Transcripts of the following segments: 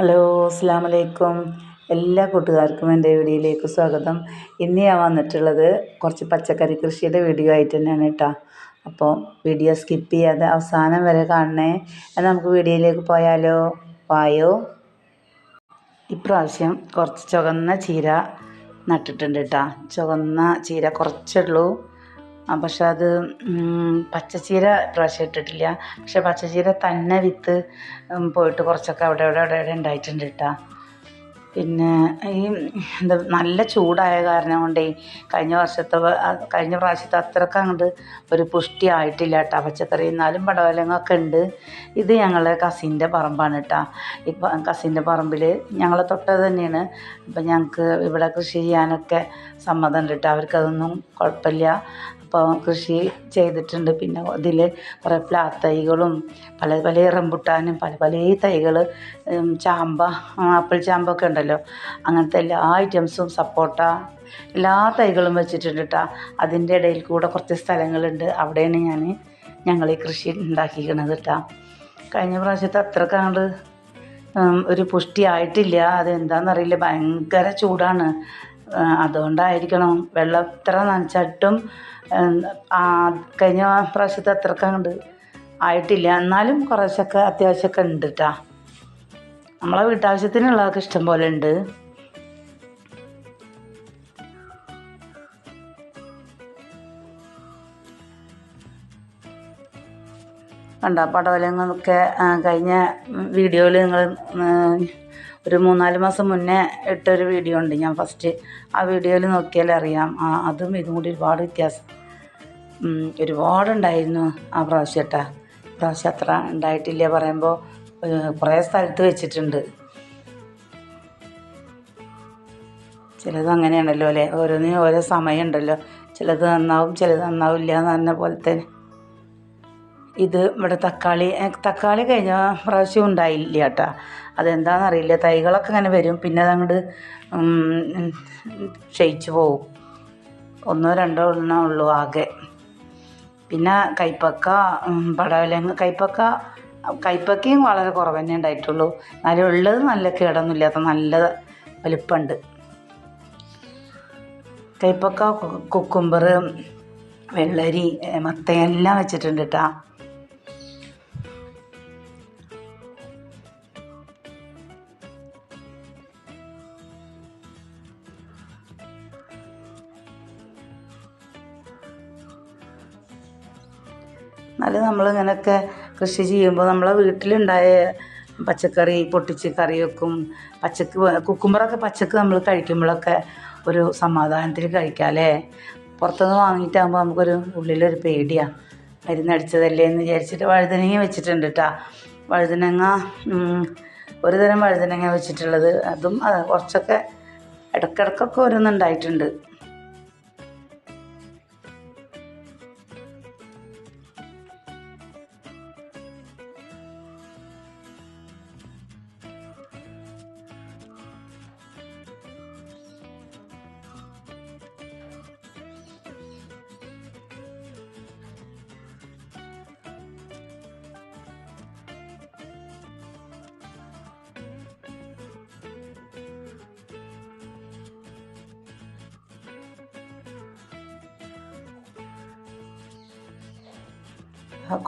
Hello അസ്സാം വലൈക്കും എല്ലാ കൂട്ടുകാർക്കും എന്റെ വീഡിയോയിലേക്ക് സ്വാഗതം. ഇന്ന് ഞാൻ വന്നിട്ടുള്ളത് കുറച്ച് പച്ചക്കറി കൃഷിയുടെ വീഡിയോ ആയിട്ട് തന്നെയാണ് കേട്ടോ. അപ്പോൾ വീഡിയോ സ്കിപ്പ് ചെയ്യാതെ അവസാനം വരെ കാണണേ. നമുക്ക് വീഡിയോയിലേക്ക് പോയാലോ? വായോ. ഇപ്രാവശ്യം കുറച്ച് ചുവന്ന ചീര നട്ടിട്ടുണ്ട് കേട്ടോ. ചുവന്ന ചീര കുറച്ചുള്ളൂ. പക്ഷെ അത് പച്ചച്ചീര ഇപ്രാവശ്യം ഇട്ടിട്ടില്ല. പക്ഷെ പച്ചച്ചീര തന്നെ വിത്ത് പോയിട്ട് കുറച്ചൊക്കെ അവിടെ അവിടെ അവിടെ ഉണ്ടായിട്ടുണ്ട് കേട്ടോ പിന്നെ ഈ എന്താ നല്ല ചൂടായ കാരണം കൊണ്ടേ കഴിഞ്ഞ വർഷത്തെ കഴിഞ്ഞ പ്രാവശ്യത്തെ അത്രയ്ക്ക് അങ്ങോട്ട് ഒരു പുഷ്ടി ആയിട്ടില്ല കേട്ടോ പച്ചക്കറി എന്നാലും പടവലങ്ങൊക്കെ ഉണ്ട് ഇത് ഞങ്ങളെ കസിന്റെ പറമ്പാണ് കേട്ടോ ഇപ്പം കസിന്റെ പറമ്പിൽ ഞങ്ങളെ തൊട്ടത് തന്നെയാണ്. അപ്പം ഞങ്ങൾക്ക് ഇവിടെ കൃഷി ചെയ്യാനൊക്കെ സമ്മതമുണ്ട് കേട്ടോ അവർക്കതൊന്നും കുഴപ്പമില്ല അപ്പോൾ കൃഷി ചെയ്തിട്ടുണ്ട്. പിന്നെ ഇതിൽ കുറേ പ്ലാ തൈകളും പല പല റംബുട്ടാനും പല പല തൈകൾ ചാമ്പ ആപ്പിൾ ചാമ്പൊക്കെ ഉണ്ടല്ലോ. അങ്ങനത്തെ എല്ലാ ഐറ്റംസും സപ്പോട്ട എല്ലാ തൈകളും വെച്ചിട്ടുണ്ട് കേട്ടോ അതിന്റെ ഇടയിൽ കൂടെ കുറച്ച് സ്ഥലങ്ങളുണ്ട്. അവിടെയാണ് ഞാൻ ഞങ്ങൾ ഈ കൃഷി ഉണ്ടാക്കിക്കണത് കേട്ടോ കഴിഞ്ഞ പ്രാവശ്യത്തെ അത്ര അങ്ങോട്ട് ഒരു പുഷ്ടിയായിട്ടില്ല അതെന്താണെന്നറിയില്ല ഭയങ്കര ചൂടാണ്. അതുകൊണ്ടായിരിക്കണം. വെള്ളം എത്ര നനച്ചിട്ടും കഴിഞ്ഞ പ്രാവശ്യത്തെ അങ്ങോട്ട് ആയിട്ടില്ല. എന്നാലും കുറച്ചൊക്കെ അത്യാവശ്യമൊക്കെ ഉണ്ട് കേട്ടോ നമ്മളെ വീട്ടാവശ്യത്തിനുള്ളതൊക്കെ ഇഷ്ടം പോലെ ഉണ്ട്. കണ്ട പടവലങ്ങൊക്കെ കഴിഞ്ഞ വീഡിയോയിൽ നിങ്ങൾ ഒരു മൂന്നാൽ മാസം മുന്നേ ഇട്ടൊരു വീഡിയോ ഉണ്ട്. ഞാൻ ഫസ്റ്റ് ആ വീഡിയോയിൽ നോക്കിയാൽ അറിയാം. ആ അതും ഇതും കൂടി ഒരുപാട് വ്യത്യാസം. ഒരുപാടുണ്ടായിരുന്നു ആ പ്രാവശ്യം കേട്ടാ പ്രാവശ്യം അത്ര ഉണ്ടായിട്ടില്ല. പറയുമ്പോൾ കുറേ സ്ഥലത്ത് വെച്ചിട്ടുണ്ട്. ചിലത് അങ്ങനെയാണല്ലോ അല്ലേ? ഓരോന്നിനും ഓരോ സമയമുണ്ടല്ലോ. ചിലത് നന്നാവും ചിലത് നന്നാവില്ല എന്ന് പറഞ്ഞ പോലെ തന്നെ. ഇത് ഇവിടെ തക്കാളി തക്കാളി കഴിഞ്ഞ പ്രാവശ്യം ഉണ്ടായില്ല കേട്ടോ. അതെന്താണെന്നറിയില്ല തൈകളൊക്കെ അങ്ങനെ വരും. പിന്നെ അതങ്ങോട്ട് ക്ഷയിച്ചു പോവും. ഒന്നോ രണ്ടോ എണ്ണോ ഉള്ളൂ ആകെ. പിന്നെ കൈപ്പക്ക പടവലങ്ങ കൈപ്പക്ക കൈപ്പക്കയും വളരെ കുറവ് തന്നെ ഉണ്ടായിട്ടുള്ളൂ. എന്നാലും ഉള്ളത് നല്ല കേടൊന്നുമില്ലാത്ത നല്ല വലിപ്പമുണ്ട്. കൈപ്പക്ക കുക്കുംബർ വെള്ളരി മത്തങ്ങ എല്ലാം വെച്ചിട്ടുണ്ട് കേട്ടോ എന്നാലും നമ്മളിങ്ങനെയൊക്കെ കൃഷി ചെയ്യുമ്പോൾ നമ്മളെ വീട്ടിലുണ്ടായ പച്ചക്കറി പൊട്ടിച്ച് കറി വെക്കും. പച്ചക്ക് കുക്കുമ്പറൊക്കെ പച്ചക്ക് നമ്മൾ കഴിക്കുമ്പോഴൊക്കെ ഒരു സമാധാനത്തിൽ കഴിക്കാം അല്ലേ? പുറത്തുനിന്ന് വാങ്ങിയിട്ടാകുമ്പോൾ നമുക്കൊരു ഉള്ളിലൊരു പേടിയാണ് മരുന്നടിച്ചതല്ലേ എന്ന് വിചാരിച്ചിട്ട് വഴുതനങ്ങ വെച്ചിട്ടുണ്ട് കേട്ടോ വഴുതനങ്ങ ഒരു തരം വഴുതനങ്ങ വെച്ചിട്ടുള്ളത്. അതും കുറച്ചൊക്കെ ഇടക്കിടക്കൊക്കെ ഓരോന്നുണ്ടായിട്ടുണ്ട്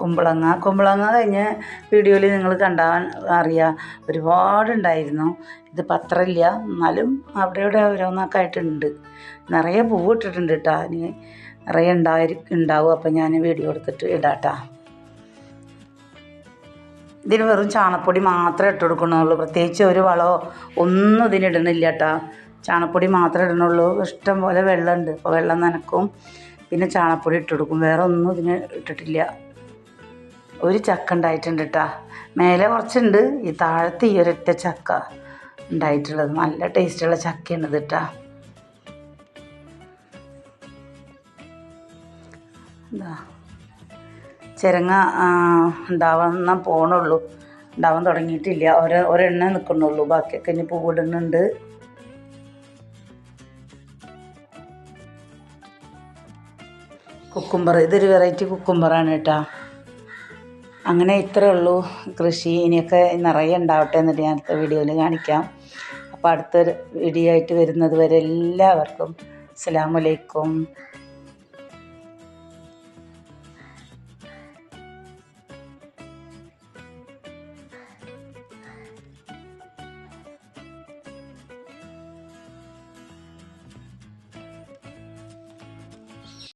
കുമ്പളങ്ങ. കുമ്പളങ്ങ കഴിഞ്ഞ വീഡിയോയിൽ നിങ്ങൾ കണ്ടാൽ അറിയാം. ഒരുപാടുണ്ടായിരുന്നു. ഇത് പത്രമില്ല എന്നാലും അവിടെ ഇവിടെ ഓരോന്നൊക്കെ ആയിട്ടുണ്ട്. നിറയെ പൂവ് ഇട്ടിട്ടുണ്ട് കേട്ടോ ഇനി നിറയെ ഉണ്ടായി ഉണ്ടാവും. അപ്പം ഞാൻ വീഡിയോ എടുത്തിട്ട് ഇടാട്ടാ. ഇതിന് വെറും ചാണപ്പൊടി മാത്രമേ ഇട്ട് കൊടുക്കണുള്ളൂ പ്രത്യേകിച്ച് ഒരു വളമോ ഒന്നും ഇതിനിടുന്നില്ല കേട്ടോ ചാണപ്പൊടി മാത്രമേ ഇടണുള്ളൂ ഇഷ്ടം പോലെ വെള്ളമുണ്ട്. അപ്പോൾ വെള്ളം നനക്കും. പിന്നെ ചാണപ്പൊടി ഇട്ട് കൊടുക്കും. വേറെ ഒന്നും ഇതിന് ഇട്ടിട്ടില്ല. ഒരു ചക്ക ഉണ്ടായിട്ടുണ്ട് കേട്ടോ മേലെ കുറച്ചുണ്ട്. ഈ താഴത്ത് ഈ ഒരൊറ്റ ചക്ക ഉണ്ടായിട്ടുള്ളത്. നല്ല ടേസ്റ്റുള്ള ചക്കയാണ് ഇത് കേട്ടോ എന്താ ചിരങ്ങ ഉണ്ടാവുന്ന പോണുള്ളൂ. ഉണ്ടാവാൻ തുടങ്ങിയിട്ടില്ല. ഒരേ ഒരെണ്ണ നിൽക്കുന്നുള്ളൂ ബാക്കിയൊക്കെ ഇനി പൂവിടുന്നുണ്ട് കുക്കുംബർ. ഇതൊരു വെറൈറ്റി കുക്കുംബറാണ് കേട്ടോ അങ്ങനെ ഇത്രേ ഉള്ളൂ. കൃഷി ഇനിയൊക്കെ നിറയെ ഉണ്ടാവട്ടെ എന്നിട്ട് ഞാൻ അടുത്ത വീഡിയോയിൽ കാണിക്കാം. അപ്പോൾ അടുത്തൊരു വീഡിയോ ആയിട്ട് വരുന്നത് വരെ എല്ലാവർക്കും അസ്സലാമു അലൈക്കും.